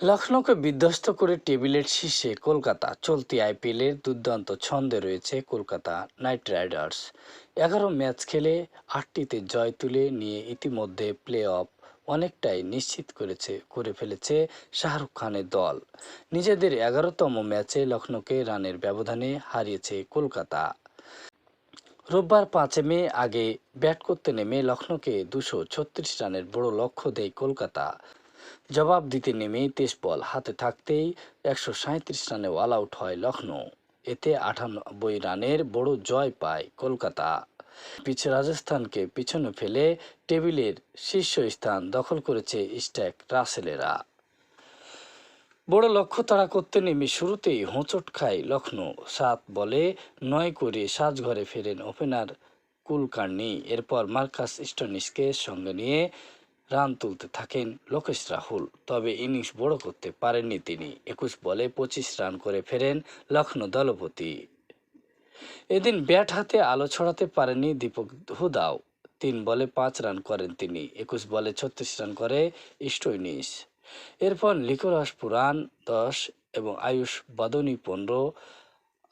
লখনৌকে বিধ্বস্ত করে টেবিলের শীর্ষে কলকাতা। চলতি আইপিএলের দুর্দান্ত ছন্দে রয়েছে কলকাতা নাইট রাইডার্স। এগারো ম্যাচ খেলে আটটিতে জয় তুলে নিয়ে ইতিমধ্যে প্লে অফ অনেকটাই নিশ্চিত করেছে, করে ফেলেছে শাহরুখ খানের দল। নিজেদের এগারোতম ম্যাচে লখনৌকে রানের ব্যবধানে হারিয়েছে কলকাতা। রোববার পাঁচে মে আগে ব্যাট করতে নেমে লখনৌকে দুশো ছত্রিশ রানের বড় লক্ষ্য দেয় কলকাতা। জবাব দিতে নেমেই তেইশ বল হাতে থাকতেই একশো সাঁত্রিশ রানে অল আউট হয় লখনৌ এতে আটানব্বই রানের বড় জয় পায় কলকাতা। পিছে রাজস্থানকে পিছনে ফেলে টেবিলের শীর্ষ স্থান দখল করেছে স্ট্যাক রাসেলেরা। বড় লক্ষ্য তাড়া করতে নেমে শুরুতেই হোঁচট খায় লখনৌ সাত বলে নয় করে সাজঘরে ফেরেন ওপেনার কুলকার্নি। এরপর মার্কাস স্টোনিসকে সঙ্গে নিয়ে রান তুলতে থাকেন লোকেশ রাহুল, তবে ইনিংস বড় করতে পারেননি তিনি। একুশ বলে পঁচিশ রান করে ফেরেন লখনৌ দলপতি। এদিন ব্যাট হাতে আলো ছড়াতে পারেনি দীপক হুদাও। তিন বলে পাঁচ রান করেন তিনি, একুশ বলে ছত্রিশ রান করে স্টোইনিস এরপর লিকোরাস পুরাণ দশ এবং আয়ুষ বাদনী পনেরো,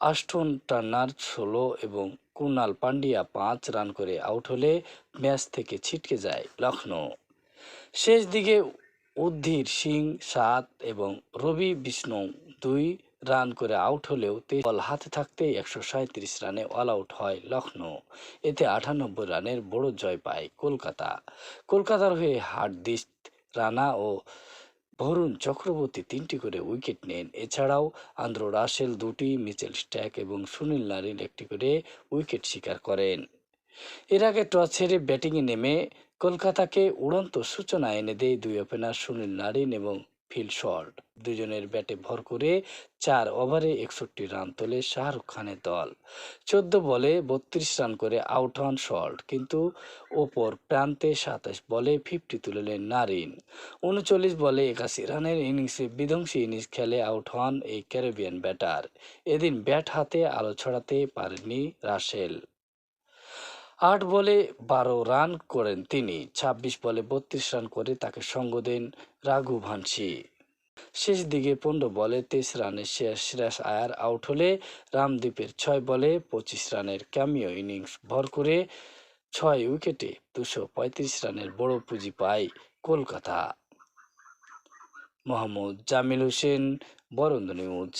আষ্টন টার্নার ষোলো এবং কুণাল পান্ডিয়া পাঁচ রান করে আউট হলে ম্যাচ থেকে ছিটকে যায় লখনৌ শেষ দিকে উদ্ধির সিং সাত এবং রবি বিষ্ণু দুই রান করে আউট হলেও তেইশ বল হাতে থাকতেই একশো সাঁত্রিশ রানে অল আউট হয় লখনৌ এতে আটানব্বই রানের বড় জয় পায় কলকাতা। কলকাতার হয়ে হার্দিস রানা ও ভরুণ চক্রবর্তী তিনটি করে উইকেট নেন। এছাড়াও আন্দ্র রাসেল দুটি, মিচেল স্ট্যাক এবং সুনীল নারিন একটি করে উইকেট শিকার করেন। এর আগে টস ছেড়ে ব্যাটিংয়ে নেমে কলকাতাকে উড়ন্ত সূচনা এনে দেয় দুই ওপেনার সুনীল নারিন এবং ফিল শর্ট। দুজনের ব্যাটে ভর করে চার ওভারে একষট্টি রান তোলে শাহরুখ খানের দল। চোদ্দ বলে বত্রিশ রান করে আউট হন শর্ট, কিন্তু ওপর প্রান্তে সাতাশ বলে ফিফটি তুললেন নারিন। উনচল্লিশ বলে একাশি রানের ইনিংসে বিধ্বংসী ইনিংস খেলে আউট হন এই ক্যারিবিয়ান ব্যাটার। এদিন ব্যাট হাতে আলো ছড়াতে পারেননি রাসেল আট বলে বারো রান করেন তিনি ২৬ বলে বত্রিশ রান করে তাকে সঙ্গ দেন রাঘু ভানসি। শেষ দিকে পনেরো বলে তেইশ রানের শেষ সিরাজ আয়ার আউট হলে রামদ্বীপের ছয় বলে পঁচিশ রানের ক্যামিও ইনিংস ভর করে ছয় উইকেটে দুশো পঁয়ত্রিশ রানের বড় পুঁজি পায় কলকাতা। মোহাম্মদ জামিল হোসেন, বরন্দ নিউজ।